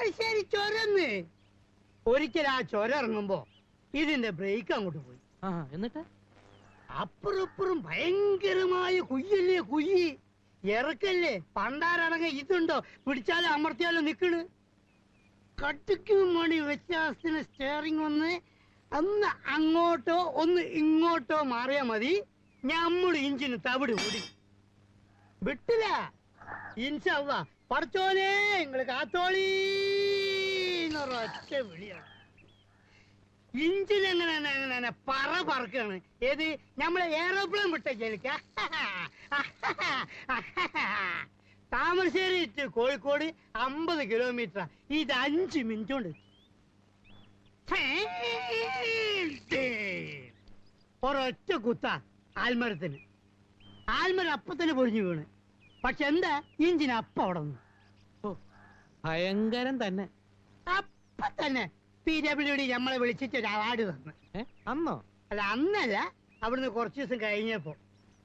താമരശ്ശേരി ചൊരന്ന്. ഒരിക്കൽ ആ ചൊര ഇറങ്ങുമ്പോ ഇതിന്റെ ബ്രേക്ക് അങ്ങോട്ട് പോയി. ആ എന്നിട്ട്? അപ്പുറപ്പുറം ഭയങ്കരമായ കുയ്യല്ലേ കുയ്യി ഇറക്കല്ലേ? പണ്ടാരടങ്ങ ഇതുണ്ടോ? പിടിച്ചാലും അമർത്തിയാലും നിക്കണ്? കട്ടിക്കും മണി വ്യത്യാസത്തിന് സ്റ്റിയറിംഗ് ഒന്ന് ഒന്ന് അങ്ങോട്ടോ ഒന്ന് ഇങ്ങോട്ടോ മാറിയാ മതി. നമ്മൾ ഇഞ്ചിന് തവിട് കൂടി. വിട്ടില്ല. അള്ളാ. പടച്ചോനെ നിങ്ങൾ കാത്തോളീ. എന്നൊരൊറ്റ വിളിയാണ്. എങ്ങനെ എങ്ങനെ പറ പറക്കാണ്? ഏത്? നമ്മളെ എയറോപ്ലെയിൻ വിട്ട ജലിക്ക താമരശ്ശേരി to കോഴിക്കോട് അമ്പത് കിലോമീറ്റർ ഇത് അഞ്ച് മിനിറ്റ് കൊണ്ട്. ഒരൊറ്റ കുത്ത ആൽമരത്തിന്. ആൽമരം അപ്പത്തന്നെ പൊഴിഞ്ഞു വീണ്. പക്ഷെ എന്താ? ഇഞ്ചിന് അപ്പ അവിടെ ഭയങ്കരം തന്നെ. അപ്പ തന്നെ പി ഡബ്ല്യു ഡി നമ്മളെ വിളിച്ചിട്ട് ഒരു അവാർഡ് തന്നു. അന്നോ? അല്ല അന്നല്ല അവിടുന്ന് കുറച്ചു ദിവസം കഴിഞ്ഞപ്പോ.